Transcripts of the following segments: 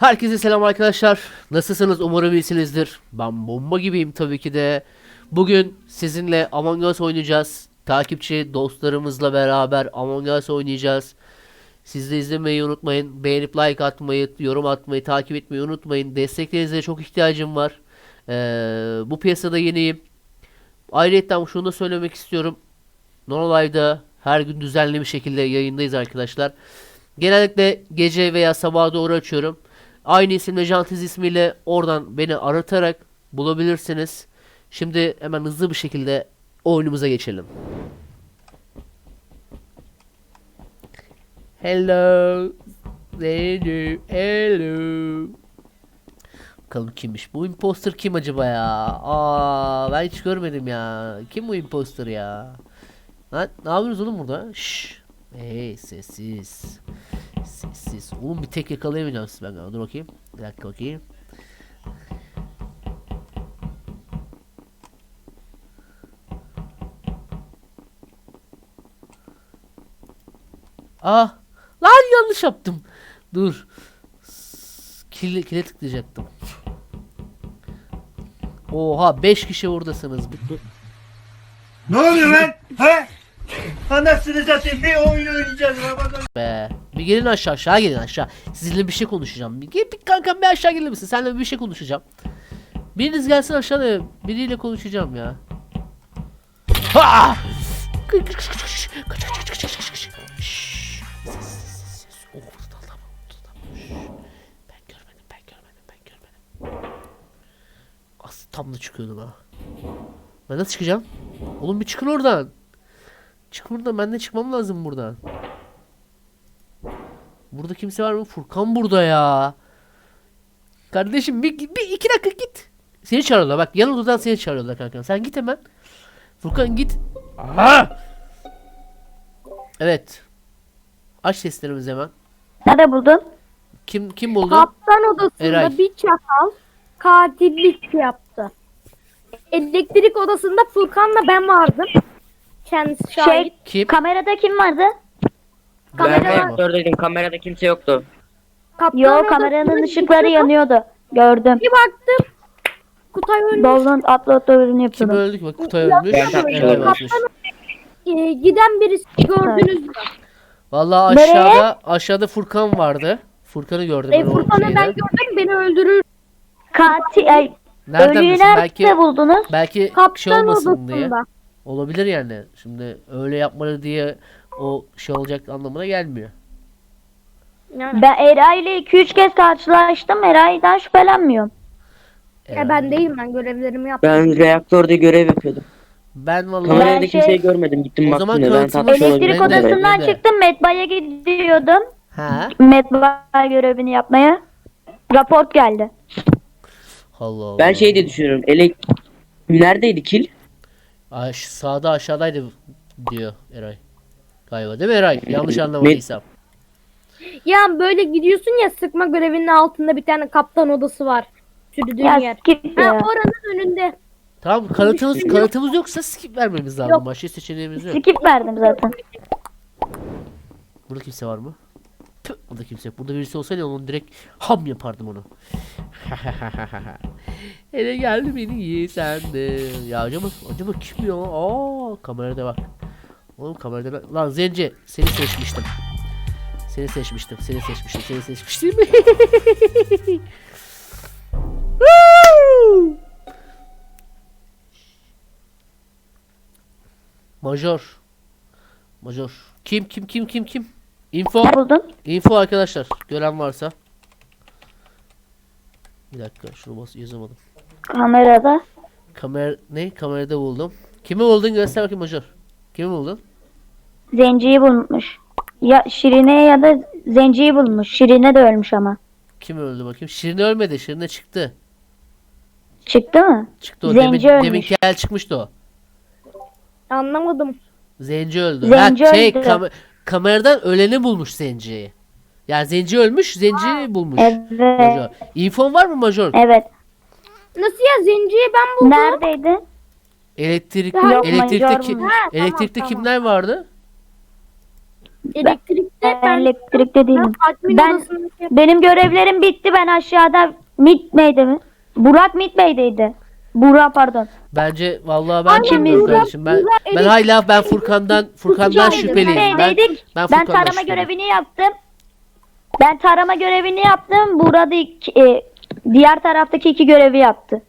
Herkese selam arkadaşlar. Nasılsınız? Umarım iyisinizdir. Ben bomba gibiyim tabii ki de. Bugün sizinle Among Us oynayacağız. Takipçi dostlarımızla beraber Among Us oynayacağız. Siz de izlemeyi unutmayın. Beğenip like atmayı, yorum atmayı, takip etmeyi unutmayın. Desteklerinize çok ihtiyacım var. Ee, bu piyasada yeniyim. Ayrıca şunu da söylemek istiyorum. Nonolive'da her gün düzenli bir şekilde yayındayız arkadaşlar. Genellikle gece veya sabaha doğru açıyorum. Aynı isimle Jantiz ismiyle oradan beni aratarak bulabilirsiniz. Şimdi hemen hızlı bir şekilde oyunumuza geçelim. Hello. Hello. Hello. Bakalım kimmiş? Bu imposter kim acaba ya? Aa, ben hiç görmedim ya. Kim bu imposter ya? Lan ne yapıyorsunuz oğlum burada? Şşş. Hey sessiz. Sessiz. Oğlum bir tek yakalayamayacağım sizi ben galiba. Dur bakayım. Bir dakika bakayım. Ah! Lan yanlış yaptım. Dur. Kile, kile tıklayacaktım. Oha 5 kişi buradasınız. Ne oluyor lan? He? Anasını satayım bir oyun oynayacağız Ramazan. be. Bir gelin aşağı aşağı gelin aşağı. Sizinle bir şey konuşacağım. Bir, bir kankam bir aşağı gelir misin? Seninle bir şey konuşacağım. Biriniz gelsin aşağıda biriyle konuşacağım ya. Ha! Oh, tam da çıkıyordum ha. Ben nasıl çıkacağım? Oğlum bir çıkın oradan. Çık buradan, ben de çıkmam lazım buradan. Burada kimse var mı? Furkan burada ya. Kardeşim bir, bir iki dakika git. Seni çağırıyorlar bak yan odadan seni çağırıyorlar kanka. Sen git hemen. Furkan git. Aha! Evet. Aç seslerimizi hemen. Nerede buldun? Kim kim buldu? Kaptan odasında Eray. bir çakal katillik yaptı. Elektrik odasında Furkan'la ben vardım. Kendisi şahit. Şey, Kim? kamerada kim vardı? Kamera Kamera- mı? Reaktördeydim. Kamerada kimse yoktu. Kaptan Yo kameranın ışıkları yanıyordu. Gördüm. Bir baktım. Kutay ölmüş. Download upload ürünü Kim yapıyordum. öldü ki? Bak Kutay ölmüş. Ben oldum. ölmüş. Ee, giden birisi gördünüz mü? Vallahi Nereye? aşağıda aşağıda Furkan vardı. Furkan'ı gördüm. Ee, ben o Furkan'ı şeyde. ben gördüm beni öldürür. Katil, ay, Nereden ölüyü bilsin? nerede Belki buldunuz? belki şey Kaptan olmasın diye. odasında. Olabilir yani. Şimdi öyle yapmalı diye o şey olacak anlamına gelmiyor. Yani. Ben Eray ile 2-3 kez karşılaştım. Eray'dan şüphelenmiyorum. E, ben değilim ben görevlerimi yaptım. Ben reaktörde görev yapıyordum. Ben vallahi Kamerada Ben kimseyi şey- görmedim. Gittim O zaman baktım ben. Elektrik ben de- odasından ben de. çıktım. Medbay'a gidiyordum. ha Medbay görevini yapmaya. Raport geldi. Allah Allah. Ben şey diye düşünüyorum. Elek... Neredeydi kil? Aş sağda aşağıdaydı diyor Eray. Galiba değil mi Eray? Yanlış anlamadıysam. Ya böyle gidiyorsun ya sıkma görevinin altında bir tane kaptan odası var. Sürdüğün Ya yer. Ha, ya. oranın önünde. Tamam kanıtımız kanıtımız yoksa skip vermemiz lazım. Yok. Başka seçeneğimiz yok. Skip verdim zaten. Burada kimse var mı? Tüh, burada kimse yok. Burada birisi olsaydı onu direkt ham yapardım onu. Hele geldi beni iyi sende. Ya acaba, acaba kim ya? Aa, kamerada bak. Oğlum kamerada. Lan Zence seni seçmiştim. Seni seçmiştim. Seni seçmiştim. Seni seçmiştim. Major. Major. Kim kim kim kim kim? Info. Ne buldun? Info arkadaşlar. Gören varsa. Bir dakika şunu bas yazamadım. Kamerada. Kamer ne? Kamerada buldum. Kimi buldun göster bakayım Major. Kimi buldun? Zenciyi bulmuş. Ya Şirine ya da Zenciyi bulmuş. Şirine de ölmüş ama. Kim öldü bakayım? Şirine ölmedi. Şirine çıktı. Çıktı mı? Çıktı o. Zenci demin, ölmüş. demin gel çıkmıştı o. Anlamadım. Zenci öldü. Zenci ha, şey, öldü. kam- kameradan öleni bulmuş Zenci'yi. Yani Zenci ölmüş, Zenci bulmuş. Evet. Major. İnfon var mı Major? Evet. Nasıl ya zenciyi ben buldum. Neredeydi? Elektrik Yok, elektrikte Major. Ha, tamam, elektrikte tamam. kimler vardı? Elektrik Ben ben elektrikte değilim. Ben- Benim görevlerim bitti. Ben aşağıda Mit Bey'de mi? Burak Mit Bey'deydi. Burak pardon. Bence vallahi ben Aynen, bilmiyorum Burak- kardeşim. Ben Burak ben hala ben Furkan'dan Furkan'dan şüpheliyim. Ben ben Ben, tarama görevini yaptım. Ben tarama görevini yaptım. Burada iki- e, diğer taraftaki iki görevi yaptı.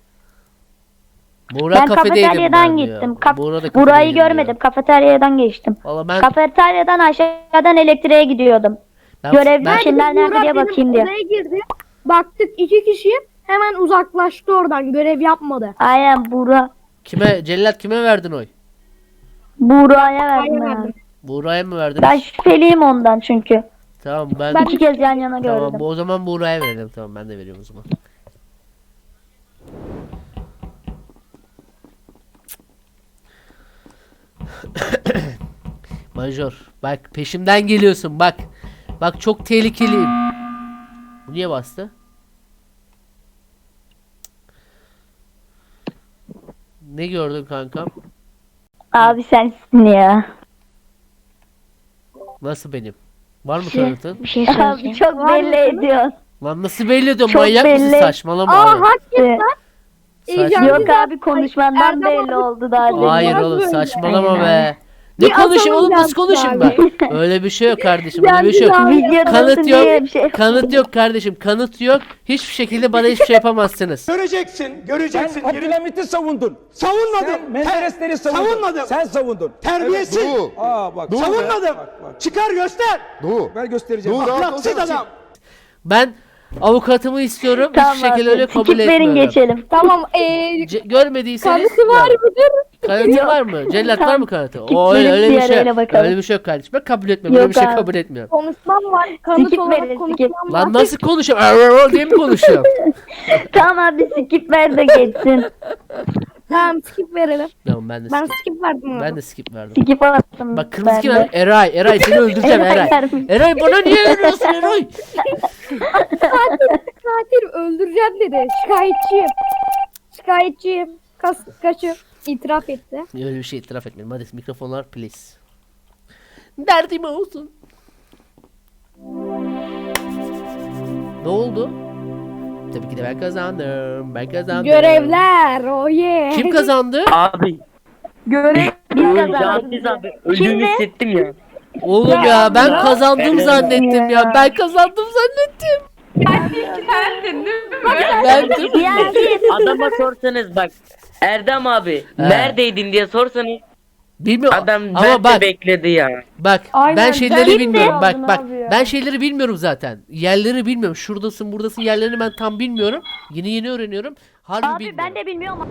Buğra ben kafeteryadan ben gittim. Kaf- Buğra da Burayı kafedeydim diyor. görmedim. Kafeteryadan geçtim. Valla ben, Kafeteryadan aşağıdan elektriğe gidiyordum. ben, görev- ben, Kimler nerede diye bakayım diye. Girdi. Baktık iki kişi hemen uzaklaştı oradan görev yapmadı. Aynen Buğra. kime Cellat kime verdin oy? Buğra'ya verdim verdim. Buğra'ya mı verdin? Ben şüpheliyim ondan çünkü. Tamam ben, Ben- İki kez yan yana tamam gördüm. bu o zaman Buğra'ya verelim. Tamam ben de veriyorum o zaman. Major bak peşimden geliyorsun bak. Bak çok tehlikeliyim. Bu niye bastı? Ne gördün kankam? Abi sensin ya. Nasıl benim? Var mı kanıtın? Bir şey Abi çok belli ediyorsun. Lan nasıl belli ediyorum Çok manyak mısın belli. saçmalama. Aa Hayır. hakikaten. Saçma. Yok abi konuşmandan Erdem belli abi oldu daha demin. Hayır Olmaz oğlum böyle. saçmalama be. Ne Bir konuşayım oğlum nasıl konuşayım ben? yaptı Öyle bir şey yok kardeşim öyle bir şey yok. abi- Videodasın Kanıt diye yok. bir şey. Kanıt yok kardeşim kanıt yok. Hiçbir şekilde bana hiçbir şey yapamazsınız. Göreceksin, göreceksin. Sen Abdülhamit'i savundun. Savunmadım. Sen Menderesleri savundun. Savunmadım. Sen savundun. Terbiyesiz. Evet, bu. Aa bak. Savunmadım. Bak, bak. Çıkar göster. Doğu. Ben göstereceğim. Dur, Bak, Ahlaksız adam. Ben avukatımı istiyorum. Tamam hiçbir şekilde abi. öyle kabul Skip verin etmiyorum. geçelim. Tamam eee Ce- görmediyseniz kanıtı var mıdır? kanıtı var mı? Cellat var mı kanıtı? Skip O öyle, öyle bir diğer şey. ele bakalım. Öyle bir şey yok kardeşim. Ben kabul etmiyorum. Öyle Yok bir şey abi. kabul etmiyorum. Konuşmam var. Kanıt Skip olarak verin, konuşmam skip. var. Lan nasıl konuşuyorum? diye mi konuşuyorum? Tamam abi skip ver de geçsin. Tamam skip verelim. Tamam ben de Ben skip. skip verdim ona. Ben de skip verdim. Skip attım. Bak kırmızı ben kim de. Eray. Eray seni öldüreceğim Eray Eray. vermiş. Eray bana niye veriyorsun Eray? Katil öldüreceğim dedi. Şikayetçiyim. Şikayetçiyim. Kas, kaçı itiraf etti. Öyle bir şey itiraf etmedim. Hadi mikrofonlar please. Derdim olsun. Ne oldu? Tabii ki de ben kazandım. Ben kazandım. Görevler. Oh yeah. Kim kazandı? Abi. Görev biz kazandık. Caziz abi. Öldüğümü hissettim ya. Oğlum ya ben kazandım Ben- zannettim ya. Ben kazandım zannettim. Ben Diğer Adama sorsanız bak. Erdem abi neredeydin diye sorsanız Bilmiyorum adam ama ben bak de bekledi ya. bak ben Aynen, şeyleri ben- bilmiyorum. Kimdi? Bak bak ben şeyleri bilmiyorum zaten. Yerleri bilmiyorum. Şuradasın buradasın yerlerini ben tam bilmiyorum. Yeni yeni öğreniyorum. Harbi Abi bilmiyorum. ben de bilmiyorum.